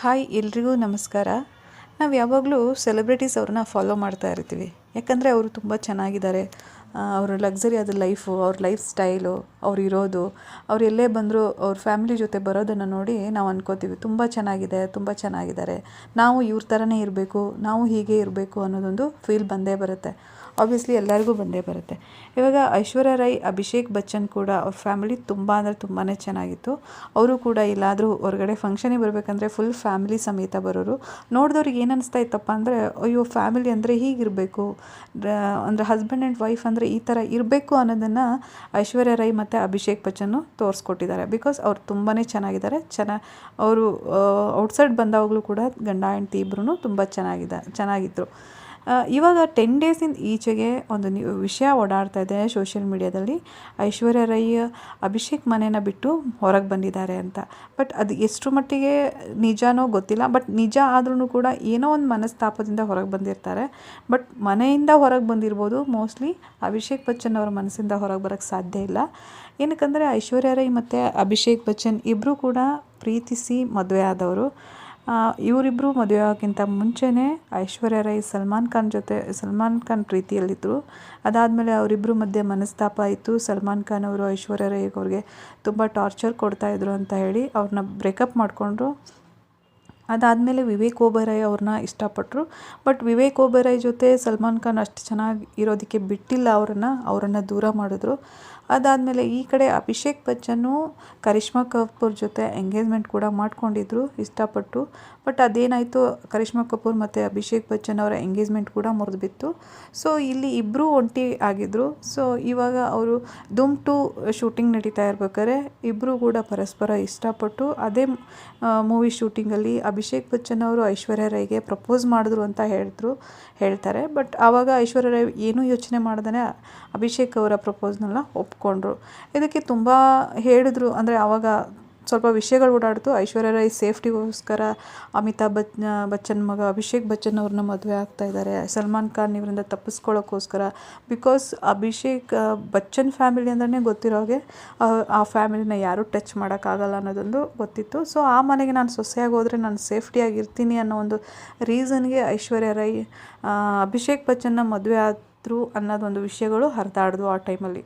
Hi, ಎಲ್ರಿಗೂ ನಮಸ್ಕಾರ. ನಾವು ಯಾವಾಗಲೂ ಸೆಲೆಬ್ರಿಟೀಸ್ ಅವ್ರನ್ನ ಫಾಲೋ ಮಾಡ್ತಾ ಇರ್ತೀವಿ. ಯಾಕಂದರೆ ಅವರು ತುಂಬ ಚೆನ್ನಾಗಿದ್ದಾರೆ. ಅವರ ಲಕ್ಸರಿ ಆದ ಲೈಫು ಅವ್ರ ಲೈಫ್ ಸ್ಟೈಲು ಅವ್ರು ಇರೋದು, ಅವ್ರು ಎಲ್ಲೇ ಬಂದರೂ ಅವ್ರ ಫ್ಯಾಮಿಲಿ ಜೊತೆ ಬರೋದನ್ನು ನೋಡಿ ನಾವು ಅನ್ಕೋತೀವಿ, ತುಂಬ ಚೆನ್ನಾಗಿದೆ, ತುಂಬ ಚೆನ್ನಾಗಿದ್ದಾರೆ. ನಾವು ಇವ್ರ ಥರನೇ ಇರಬೇಕು, ನಾವು ಹೀಗೆ ಇರಬೇಕು ಅನ್ನೋದೊಂದು ಫೀಲ್ ಬಂದೇ ಬರುತ್ತೆ. ಆಬ್ವಿಯಸ್ಲಿ ಎಲ್ಲರಿಗೂ ಬಂದೇ ಬರುತ್ತೆ. ಇವಾಗ ಐಶ್ವರ್ಯ ರೈ, ಅಭಿಷೇಕ್ ಬಚ್ಚನ್ ಕೂಡ ಅವ್ರ ಫ್ಯಾಮಿಲಿ ತುಂಬ ಅಂದರೆ ತುಂಬಾ ಚೆನ್ನಾಗಿತ್ತು. ಅವರು ಕೂಡ ಎಲ್ಲಾದರೂ ಹೊರಗಡೆ ಫಂಕ್ಷನಿಗೆ ಬರಬೇಕಂದ್ರೆ ಫುಲ್ ಫ್ಯಾಮಿಲಿ ಸಮೇತ ಬರೋರು. ನೋಡಿದವ್ರಿಗೆ ಏನು ಅನಿಸ್ತಾ ಇತ್ತಪ್ಪ ಅಂದರೆ, ಅಯ್ಯೋ ಫ್ಯಾಮಿಲಿ ಅಂದರೆ ಹೀಗಿರಬೇಕು. ಅಂದರೆ ಹಸ್ಬೆಂಡ್ ಆ್ಯಂಡ್ ವೈಫ್ ಅಂದರೆ ಈ ಥರ ಇರಬೇಕು ಅನ್ನೋದನ್ನು ಐಶ್ವರ್ಯ ರೈ ಮತ್ತು ಅಭಿಷೇಕ್ ಬಚ್ಚನ್ನು ತೋರಿಸ್ಕೊಟ್ಟಿದ್ದಾರೆ. ಬಿಕಾಸ್ ಅವ್ರು ತುಂಬಾ ಚೆನ್ನಾಗಿದ್ದಾರೆ. ಚೆನ್ನ, ಅವರು ಔಟ್ಸೈಡ್ ಬಂದಾಗಲೂ ಕೂಡ ಗಂಡ, ಹೆಂಡ್ತಿ ಇಬ್ಬರೂ ತುಂಬ ಚೆನ್ನಾಗಿದೆ ಚೆನ್ನಾಗಿದ್ದರು ಇವಾಗ ಟೆನ್ ಡೇಸಿಂದ ಈಚೆಗೆ ಒಂದು ವಿಷಯ ಓಡಾಡ್ತಾ ಇದೆ ಸೋಷಿಯಲ್ ಮೀಡ್ಯಾದಲ್ಲಿ ಐಶ್ವರ್ಯ ರೈ ಅಭಿಷೇಕ್ ಮನೇನ ಬಿಟ್ಟು ಹೊರಗೆ ಬಂದಿದ್ದಾರೆ ಅಂತ. ಬಟ್ ಅದು ಎಷ್ಟು ಮಟ್ಟಿಗೆ ನಿಜನೋ ಗೊತ್ತಿಲ್ಲ. ಬಟ್ ನಿಜ ಆದ್ರೂ ಕೂಡ ಏನೋ ಒಂದು ಮನಸ್ತಾಪದಿಂದ ಹೊರಗೆ ಬಂದಿರ್ತಾರೆ. ಬಟ್ ಮನೆಯಿಂದ ಹೊರಗೆ ಬಂದಿರ್ಬೋದು ಮೋಸ್ಟ್ಲಿ ಅಭಿಷೇಕ್ ಬಚ್ಚನ್ ಅವರ ಮನಸ್ಸಿಂದ ಹೊರಗೆ ಬರೋಕ್ಕೆ ಸಾಧ್ಯ ಇಲ್ಲ. ಏನಕ್ಕಂದರೆ ಐಶ್ವರ್ಯ ರೈ ಮತ್ತು ಅಭಿಷೇಕ್ ಬಚ್ಚನ್ ಇಬ್ಬರೂ ಕೂಡ ಪ್ರೀತಿಸಿ ಮದುವೆ ಆದವರು. ಇವರಿಬ್ಬರು ಮದುವೆ ಆಗೋಕ್ಕಿಂತ ಮುಂಚೆಯೇ ಐಶ್ವರ್ಯ ರೈ, ಸಲ್ಮಾನ್ ಖಾನ್ ಜೊತೆ, ಸಲ್ಮಾನ್ ಖಾನ್ ಪ್ರೀತಿಯಲ್ಲಿದ್ದರು ಅದಾದಮೇಲೆ ಅವರಿಬ್ಬರು ಮಧ್ಯೆ ಮನಸ್ತಾಪ ಆಯಿತು ಸಲ್ಮಾನ್ ಖಾನ್ ಅವರು ಐಶ್ವರ್ಯ ರೈ ಅವ್ರಿಗೆ ತುಂಬ ಟಾರ್ಚರ್ ಕೊಡ್ತಾಯಿದ್ರು ಅಂತ ಹೇಳಿ ಅವ್ರನ್ನ ಬ್ರೇಕಪ್ ಮಾಡಿಕೊಂಡ್ರು. ಅದಾದಮೇಲೆ ವಿವೇಕ್ ಓಬೆರಾಯ್ ಅವ್ರನ್ನ ಇಷ್ಟಪಟ್ಟರು ಬಟ್ ವಿವೇಕ್ ಓಬೆರಾಯ್ ಜೊತೆ ಸಲ್ಮಾನ್ ಖಾನ್ ಅಷ್ಟು ಚೆನ್ನಾಗಿ ಇರೋದಕ್ಕೆ ಬಿಟ್ಟಿಲ್ಲ ಅವರನ್ನು. ಅವರನ್ನು ದೂರ ಮಾಡಿದ್ರು. ಅದಾದಮೇಲೆ ಈ ಕಡೆ ಅಭಿಷೇಕ್ ಬಚ್ಚನ್ನು ಕರಿಷ್ಮಾ ಕಪೂರ್ ಜೊತೆ ಎಂಗೇಜ್ಮೆಂಟ್ ಕೂಡ ಮಾಡ್ಕೊಂಡಿದ್ರು, ಇಷ್ಟಪಟ್ಟು. ಬಟ್ ಅದೇನಾಯಿತು, ಕರಿಷ್ಮಾ ಕಪೂರ್ ಮತ್ತು ಅಭಿಷೇಕ್ ಬಚ್ಚನ್ ಅವರ ಎಂಗೇಜ್ಮೆಂಟ್ ಕೂಡ ಮುರಿದು ಬಿತ್ತು ಸೊ ಇಲ್ಲಿ ಇಬ್ಬರೂ ಒಂಟಿ ಆಗಿದ್ದರು ಸೊ ಇವಾಗ ಅವರು ಧೂಮ್ ಟು ಶೂಟಿಂಗ್ ನಡೀತಾ ಇರ್ಬೇಕಾದ್ರೆ ಇಬ್ಬರೂ ಕೂಡ ಪರಸ್ಪರ ಇಷ್ಟಪಟ್ಟು ಅದೇ ಮೂವಿ ಶೂಟಿಂಗಲ್ಲಿ ಅಭಿಷೇಕ್ ಬಚ್ಚನ್ ಅವರು ಐಶ್ವರ್ಯ ರೈಗೆ ಪ್ರಪೋಸ್ ಮಾಡಿದ್ರು ಅಂತ ಹೇಳಿದ್ರು, ಹೇಳ್ತಾರೆ. ಬಟ್ ಆವಾಗ ಐಶ್ವರ್ಯ ರೈ ಏನೂ ಯೋಚನೆ ಮಾಡ್ದೇ ಅಭಿಷೇಕ್ ಅವರ ಪ್ರಪೋಸ್ನೆಲ್ಲ ಒಪ್ಕೊಂಡ್ರು ಇದಕ್ಕೆ ತುಂಬ ಹೇಳಿದ್ರು. ಅಂದರೆ ಆವಾಗ ಸ್ವಲ್ಪ ವಿಷಯಗಳು ಓಡಾಡ್ತು. ಐಶ್ವರ್ಯ ರೈ ಸೇಫ್ಟಿಗೋಸ್ಕರ ಅಮಿತಾಬ್ ಬಚ್, ಬಚ್ಚನ್ ಮಗ ಅಭಿಷೇಕ್ ಬಚ್ಚನ್ ಅವ್ರನ್ನ ಮದುವೆ ಆಗ್ತಾ ಇದ್ದಾರೆ. ಸಲ್ಮಾನ್ ಖಾನ್ ಇವರಿಂದ ತಪ್ಪಿಸ್ಕೊಳ್ಳೋಕ್ಕೋಸ್ಕರ ಬಿಕಾಸ್ ಅಭಿಷೇಕ್, ಬಚ್ಚನ್ ಫ್ಯಾಮಿಲಿ ಅಂದ್ರೆ ಗೊತ್ತಿರೋಗೆ ಆ ಫ್ಯಾಮಿಲಿನ ಯಾರೂ ಟಚ್ ಮಾಡೋಕ್ಕಾಗಲ್ಲ ಅನ್ನೋದೊಂದು ಗೊತ್ತಿತ್ತು. ಸೊ ಆ ಮನೆಗೆ ನಾನು ಸೊಸೆಯಾಗಿ ಹೋದರೆ ನಾನು ಸೇಫ್ಟಿಯಾಗಿ ಇರ್ತೀನಿ ಅನ್ನೋ ಒಂದು ರೀಸನ್ಗೆ ಐಶ್ವರ್ಯ ರೈ ಅಭಿಷೇಕ್ ಬಚ್ಚನ್ನ ಮದುವೆ ಆದರು ಅನ್ನೋದೊಂದು ವಿಷಯಗಳು ಹರಿದಾಡ್ದು ಆ ಟೈಮಲ್ಲಿ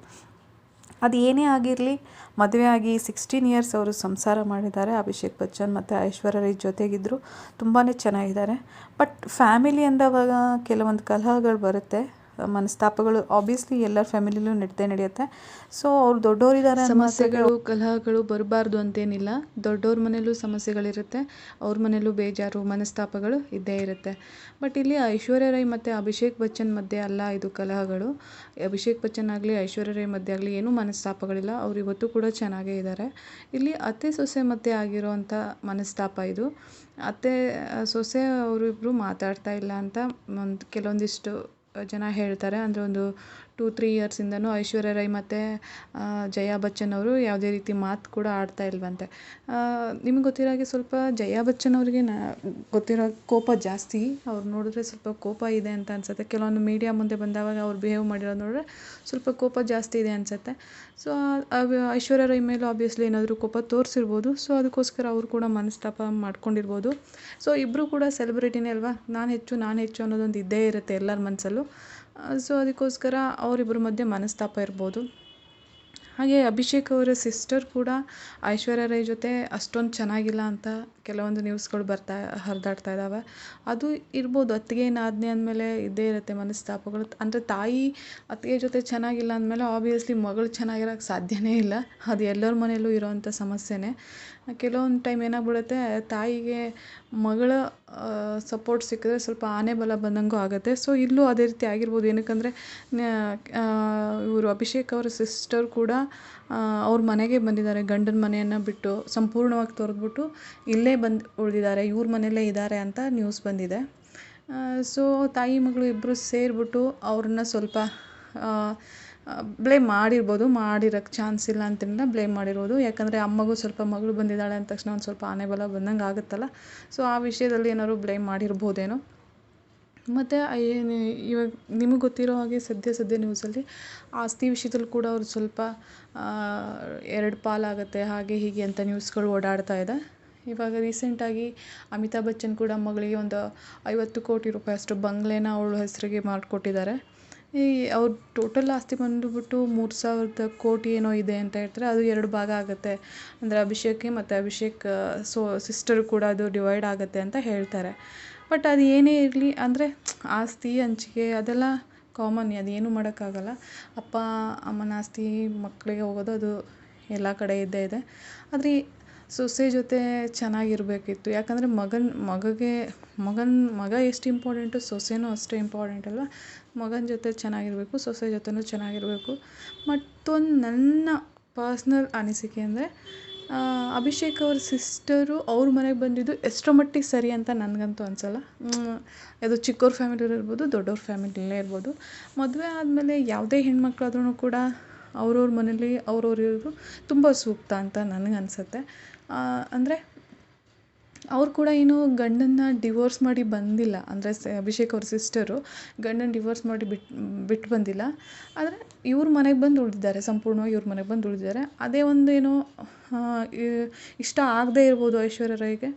ಅದು ಏನೇ ಆಗಿರಲಿ, ಮದುವೆ ಆಗಿ ಸಿಕ್ಸ್ಟೀನ್ ಇಯರ್ಸ್ ಅವರು ಸಂಸಾರ ಮಾಡಿದ್ದಾರೆ. ಅಭಿಷೇಕ್ ಬಚ್ಚನ್ ಮತ್ತು ಐಶ್ವರ್ಯ ರೈ ಜೊತೆಗಿದ್ದರು ತುಂಬಾ ಚೆನ್ನಾಗಿದ್ದಾರೆ. ಬಟ್ ಫ್ಯಾಮಿಲಿ ಅಂದವಾಗ ಕೆಲವೊಂದು ಕಲಹಗಳು ಬರುತ್ತೆ. ಮನಸ್ತಾಪಗಳು ಆಬ್ವಿಯಸ್ಲಿ ಎಲ್ಲರ ಫ್ಯಾಮಿಲಿಲೂ ನಡೀತೇ ನಡೆಯುತ್ತೆ. ಸೊ ಅವ್ರು ದೊಡ್ಡವರಿದ್ದಾರೆ ಸಮಸ್ಯೆಗಳು, ಕಲಹಗಳು ಬರಬಾರ್ದು ಅಂತೇನಿಲ್ಲ. ದೊಡ್ಡವ್ರ ಮನೇಲೂ ಸಮಸ್ಯೆಗಳಿರುತ್ತೆ, ಅವ್ರ ಮನೇಲೂ ಬೇಜಾರು, ಮನಸ್ತಾಪಗಳು ಇದ್ದೇ ಇರುತ್ತೆ. ಬಟ್ ಇಲ್ಲಿ ಐಶ್ವರ್ಯ ರೈ ಮತ್ತು ಅಭಿಷೇಕ್ ಬಚ್ಚನ್ ಮಧ್ಯೆ ಅಲ್ಲ ಇದು ಕಲಹಗಳು. ಅಭಿಷೇಕ್ ಬಚ್ಚನ್ ಆಗಲಿ, ಐಶ್ವರ್ಯ ರೈ ಮಧ್ಯೆ ಆಗಲಿ ಏನೂ ಮನಸ್ತಾಪಗಳಿಲ್ಲ. ಅವ್ರು ಇವತ್ತು ಕೂಡ ಚೆನ್ನಾಗೇ ಇದ್ದಾರೆ ಇಲ್ಲಿ ಅತ್ತೆ ಸೊಸೆ ಮಧ್ಯೆ ಆಗಿರೋವಂಥ ಮನಸ್ತಾಪ ಇದು. ಅತ್ತೆ, ಸೊಸೆ ಅವರಿಬ್ಬರು ಮಾತಾಡ್ತಾ ಇಲ್ಲ ಅಂತ ಒಂದು, ಕೆಲವೊಂದಿಷ್ಟು ಜನ ಹೇಳ್ತಾರೆ. ಅಂದರೆ ಒಂದು ಟೂ ತ್ರೀ ಇಯರ್ಸಿಂದನೂ ಐಶ್ವರ್ಯ ರೈ ಮತ್ತು ಜಯಾ ಬಚ್ಚನ್ ಅವರು ಯಾವುದೇ ರೀತಿ ಮಾತು ಕೂಡ ಆಡ್ತಾ ಇಲ್ವಂತೆ. ನಿಮ್ಗೆ ಗೊತ್ತಿರೋ ಹಾಗೆ ಸ್ವಲ್ಪ ಜಯಾ ಬಚ್ಚನ್ ಅವರಿಗೆ ನಾ, ಗೊತ್ತಿರೋ ಕೋಪ ಜಾಸ್ತಿ. ಅವ್ರು ನೋಡಿದ್ರೆ ಸ್ವಲ್ಪ ಕೋಪ ಇದೆ ಅಂತ ಅನ್ಸುತ್ತೆ. ಕೆಲವೊಂದು ಮೀಡಿಯಾ ಮುಂದೆ ಬಂದಾಗ ಅವ್ರು ಬಿಹೇವ್ ಮಾಡಿರೋದು ನೋಡಿದ್ರೆ ಸ್ವಲ್ಪ ಕೋಪ ಜಾಸ್ತಿ ಇದೆ ಅನಿಸುತ್ತೆ. ಸೊ ಐಶ್ವರ್ಯ ರೈ ಮೇಲೆ ಆಬ್ವಿಯಸ್ಲಿ ಏನಾದರೂ ಕೋಪ ತೋರಿಸಿರ್ಬೋದು. ಸೊ ಅದಕ್ಕೋಸ್ಕರ ಅವರು ಕೂಡ ಮನಸ್ತಾಪ ಮಾಡ್ಕೊಂಡಿರ್ಬೋದು. ಸೊ ಇಬ್ಬರು ಕೂಡ ಸೆಲೆಬ್ರಿಟಿನೇ ಅಲ್ವಾ? ನಾನು ಹೆಚ್ಚು ನಾನು ಹೆಚ್ಚು ಅನ್ನೋದೊಂದು ಇದ್ದೇ ಇರುತ್ತೆ ಎಲ್ಲರ ಮನಸ್ಸಲ್ಲೂ ಸೊ ಅದಕ್ಕೋಸ್ಕರ ಅವರಿಬ್ಬರ ಮಧ್ಯೆ ಮನಸ್ತಾಪ ಇರ್ಬೋದು. ಹಾಗೆ ಅಭಿಷೇಕ್ ಅವರ ಸಿಸ್ಟರ್ ಕೂಡ ಐಶ್ವರ್ಯ ರೈ ಜೊತೆ ಅಷ್ಟೊಂದು ಚೆನ್ನಾಗಿಲ್ಲ ಅಂತ ಕೆಲವೊಂದು ನ್ಯೂಸ್ಗಳು ಬರ್ತಾ, ಹರಿದಾಡ್ತಾ ಇದ್ದಾವೆ ಅದು ಇರ್ಬೋದು, ಅತ್ತಿಗೆ ಆಜ್ಞೆ ಅಂದಮೇಲೆ ಇದ್ದೇ ಇರುತ್ತೆ ಮನಸ್ತಾಪಗಳು. ಅಂದರೆ ತಾಯಿ ಅತ್ತಿಗೆ ಜೊತೆ ಚೆನ್ನಾಗಿಲ್ಲ ಅಂದಮೇಲೆ ಆಬ್ವಿಯಸ್ಲಿ ಮಗಳು ಚೆನ್ನಾಗಿರೋಕ್ಕೆ ಸಾಧ್ಯನೇ ಇಲ್ಲ. ಅದು ಎಲ್ಲರ ಮನೆಯಲ್ಲೂ ಇರೋವಂಥ ಸಮಸ್ಯೆನೇ. ಕೆಲವೊಂದು ಟೈಮ್ ಏನಾಗ್ಬಿಡುತ್ತೆ, ತಾಯಿಗೆ ಮಗಳ ಸಪೋರ್ಟ್ ಸಿಕ್ಕಿದ್ರೆ ಸ್ವಲ್ಪ ಆನೆ ಬಲ ಬಂದಂಗೂ ಆಗುತ್ತೆ. ಸೊ ಇಲ್ಲೂ ಅದೇ ರೀತಿ ಆಗಿರ್ಬೋದು. ಏನಕ್ಕಂದರೆ ಇವರು ಅಭಿಷೇಕ್ ಅವರ ಸಿಸ್ಟರ್ ಕೂಡ ಅವ್ರ ಮನೆಗೆ ಬಂದಿದ್ದಾರೆ. ಗಂಡನ ಮನೆಯನ್ನು ಬಿಟ್ಟು ಸಂಪೂರ್ಣವಾಗಿ ತೊರೆದ್ಬಿಟ್ಟು ಇಲ್ಲೇ ಬಂದು, ಉಳಿದಿದ್ದಾರೆ. ಇವ್ರ ಮನೆಯಲ್ಲೇ ಇದ್ದಾರೆ ಅಂತ ನ್ಯೂಸ್ ಬಂದಿದೆ. ಸೊ ತಾಯಿ ಮಗಳು ಇಬ್ಬರು ಸೇರಿಬಿಟ್ಟು ಅವ್ರನ್ನ ಸ್ವಲ್ಪ ಬ್ಲೇಮ್ ಮಾಡಿರ್ಬೋದು ಮಾಡಿರೋಕ್ಕೆ ಚಾನ್ಸ್ ಇಲ್ಲ ಅಂತಂದ್ರೆ ಬ್ಲೇಮ್ ಮಾಡಿರ್ಬೋದು ಯಾಕಂದರೆ ಅಮ್ಮಗೂ ಸ್ವಲ್ಪ ಮಗಳು ಬಂದಿದ್ದಾಳೆ ಅಂದ ತಕ್ಷಣ ಒಂದು ಸ್ವಲ್ಪ ಆನೆ ಬಲ ಬಂದಂಗೆ ಆಗುತ್ತಲ್ಲ. ಸೊ ಆ ವಿಷಯದಲ್ಲಿ ಏನಾದ್ರು ಬ್ಲೇಮ್ ಮಾಡಿರ್ಬೋದೇನೋ. ಮತ್ತು ಏನು, ಇವಾಗ ನಿಮಗೆ ಗೊತ್ತಿರೋ ಹಾಗೆ ಸದ್ಯ ಸದ್ಯ ನ್ಯೂಸಲ್ಲಿ ಆಸ್ತಿ ವಿಷಯದಲ್ಲಿ ಕೂಡ ಅವ್ರು ಸ್ವಲ್ಪ ಎರಡು ಪಾಲಾಗುತ್ತೆ, ಹಾಗೆ ಹೀಗೆ ಅಂತ ನ್ಯೂಸ್ಗಳು ಓಡಾಡ್ತಾ ಇದೆ. ಇವಾಗ ರೀಸೆಂಟಾಗಿ ಅಮಿತಾಬ್ ಬಚ್ಚನ್ ಕೂಡ ಮಗಳಿಗೆ ಒಂದು ಐವತ್ತು ಕೋಟಿ ರೂಪಾಯಿ ಅಷ್ಟು ಬಂಗ್ಲೆನ ಅವಳ ಹೆಸರಿಗೆ ಮಾಡಿಕೊಟ್ಟಿದ್ದಾರೆ. ಈ ಅವ್ರ ಟೋಟಲ್ ಆಸ್ತಿ ಬಂದುಬಿಟ್ಟು ಮೂರು ಸಾವಿರದ ಕೋಟಿ ಏನೋ ಇದೆ ಅಂತ ಹೇಳ್ತಾರೆ. ಅದು ಎರಡು ಭಾಗ ಆಗುತ್ತೆ. ಅಂದರೆ ಅಭಿಷೇಕ್ಗೆ ಮತ್ತು ಅಭಿಷೇಕ್ ಸೊ ಸಿಸ್ಟರ್ ಕೂಡ ಅದು ಡಿವೈಡ್ ಆಗುತ್ತೆ ಅಂತ ಹೇಳ್ತಾರೆ. ಬಟ್ ಅದು ಏನೇ ಇರಲಿ, ಅಂದರೆ ಆಸ್ತಿ, ಹಂಚಿಕೆ ಅದೆಲ್ಲ ಕಾಮನ್ ಅದೇನು ಮಾಡೋಕ್ಕಾಗಲ್ಲ. ಅಪ್ಪ, ಅಮ್ಮನ ಆಸ್ತಿ, ಮಕ್ಕಳಿಗೆ ಹೋಗೋದು ಅದು ಎಲ್ಲ ಕಡೆ ಇದ್ದೇ ಇದೆ. ಆದರೆ ಸೊಸೆ ಜೊತೆ ಚೆನ್ನಾಗಿರಬೇಕಿತ್ತು. ಯಾಕಂದರೆ ಮಗನ, ಮಗಗೆ, ಮಗನ, ಮಗ ಎಷ್ಟು ಇಂಪಾರ್ಟೆಂಟು ಸೊಸೆನೂ ಅಷ್ಟೇ ಇಂಪಾರ್ಟೆಂಟ್ ಅಲ್ವಾ? ಮಗನ ಜೊತೆ ಚೆನ್ನಾಗಿರಬೇಕು, ಸೊಸೆ ಜೊತೆನೂ ಚೆನ್ನಾಗಿರಬೇಕು. ಮತ್ತೊಂದು ನನ್ನ ಪರ್ಸ್ನಲ್ ಅನಿಸಿಕೆ ಅಂದರೆ ಅಭಿಷೇಕ್ ಅವ್ರ ಸಿಸ್ಟರು ಅವ್ರ ಮನೆಗೆ ಬಂದಿದ್ದು ಎಷ್ಟರ ಮಟ್ಟಿಗೆ ಸರಿ ಅಂತ ನನಗಂತೂ ಅನಿಸಲ್ಲ. ಅದು ಚಿಕ್ಕವ್ರ ಫ್ಯಾಮಿಲಿಯವ್ರು ಇರ್ಬೋದು ದೊಡ್ಡವ್ರ ಫ್ಯಾಮಿಲಿಯಲ್ಲೇ ಇರ್ಬೋದು. ಮದುವೆ ಆದಮೇಲೆ ಯಾವುದೇ ಹೆಣ್ಮಕ್ಳಾದ್ರೂ ಕೂಡ ಅವ್ರವ್ರ ಮನೇಲಿ ಅವ್ರವ್ರು ಇರೋದು ತುಂಬ ಸೂಕ್ತ ಅಂತ ನನಗೆ ಅಂದರೆ ಅವ್ರು ಕೂಡ ಏನು ಗಂಡನ್ನ ಡಿವೋರ್ಸ್ ಮಾಡಿ ಬಂದಿಲ್ಲ. ಅಂದರೆ ಅಭಿಷೇಕ್ ಅವ್ರ ಸಿಸ್ಟರು ಗಂಡನ ಡಿವೋರ್ಸ್ ಮಾಡಿ ಬಿಟ್ಟು ಬಿಟ್ಟು ಬಂದಿಲ್ಲ. ಆದರೆ ಇವ್ರ ಮನೆಗೆ ಬಂದು ಉಳಿದಿದ್ದಾರೆ, ಸಂಪೂರ್ಣವಾಗಿ ಇವ್ರ ಮನೆಗೆ ಬಂದು ಉಳಿದಿದ್ದಾರೆ. ಅದೇ ಒಂದು ಏನೋ ಇಷ್ಟ ಆಗದೇ ಇರ್ಬೋದು ಐಶ್ವರ್ಯ ರೈಗೆ.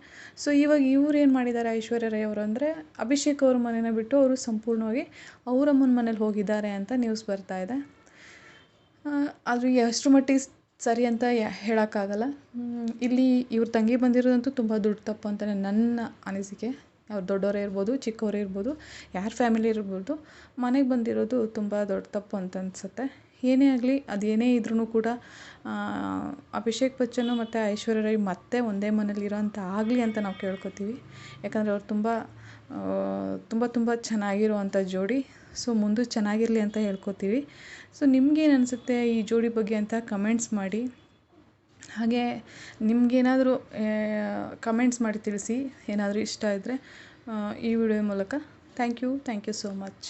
ಸೊ ಇವಾಗ ಇವ್ರು ಏನು ಮಾಡಿದ್ದಾರೆ ಐಶ್ವರ್ಯ ರೈ ಅವರು ಅಂದರೆ ಅಭಿಷೇಕ್ ಅವ್ರ ಮನೇನ ಬಿಟ್ಟು ಅವರು ಸಂಪೂರ್ಣವಾಗಿ ಅವರಮ್ಮನ ಮನೇಲಿ ಹೋಗಿದ್ದಾರೆ ಅಂತ ನ್ಯೂಸ್ ಬರ್ತಾ ಇದೆ. ಆದರೆ ಎಷ್ಟರ ಮಟ್ಟಿಗೆ ಸರಿ ಅಂತ ಹೇಳೋಕ್ಕಾಗಲ್ಲ. ಇಲ್ಲಿ ಇವ್ರ ತಂಗಿ ಬಂದಿರೋದಂತೂ ತುಂಬ ದೊಡ್ಡ ತಪ್ಪು ಅಂತಲೇ ನನ್ನ ಅನಿಸಿಕೆ. ಅವ್ರು ದೊಡ್ಡವರೇ ಇರ್ಬೋದು, ಚಿಕ್ಕವರೇ ಇರ್ಬೋದು, ಯಾರ ಫ್ಯಾಮಿಲಿ ಇರ್ಬೋದು, ಮನೆಗೆ ಬಂದಿರೋದು ತುಂಬ ದೊಡ್ಡ ತಪ್ಪು ಅಂತ ಅನಿಸುತ್ತೆ. ಏನೇ ಆಗಲಿ ಅದೇನೇ ಇದ್ರೂ ಕೂಡ ಅಭಿಷೇಕ್ ಬಚ್ಚನ್ ಮತ್ತು ಐಶ್ವರ್ಯ ರೈ ಮತ್ತೆ ಒಂದೇ ಮನೇಲಿರೋ ಅಂತ ಆಗಲಿ ಅಂತ ನಾವು ಕೇಳ್ಕೊತೀವಿ. ಯಾಕಂದರೆ ಅವ್ರು ತುಂಬ ತುಂಬ ತುಂಬ ಚೆನ್ನಾಗಿರುವಂಥ ಜೋಡಿ ಸೊ ಮುಂದೆ ಚೆನ್ನಾಗಿರಲಿ ಅಂತ ಹೇಳ್ಕೊತೀವಿ. ಸೊ ನಿಮ್ಗೇನು ಅನಿಸುತ್ತೆ ಈ ಜೋಡಿ ಬಗ್ಗೆ ಅಂತ ಕಮೆಂಟ್ಸ್ ಮಾಡಿ. ಹಾಗೆ ನಿಮಗೇನಾದರೂ ಕಮೆಂಟ್ಸ್ ಮಾಡಿ ತಿಳಿಸಿ, ಏನಾದರೂ ಇಷ್ಟ ಇದ್ದರೆ ಈ ವಿಡಿಯೋ ಮೂಲಕ. Thank you thank you so much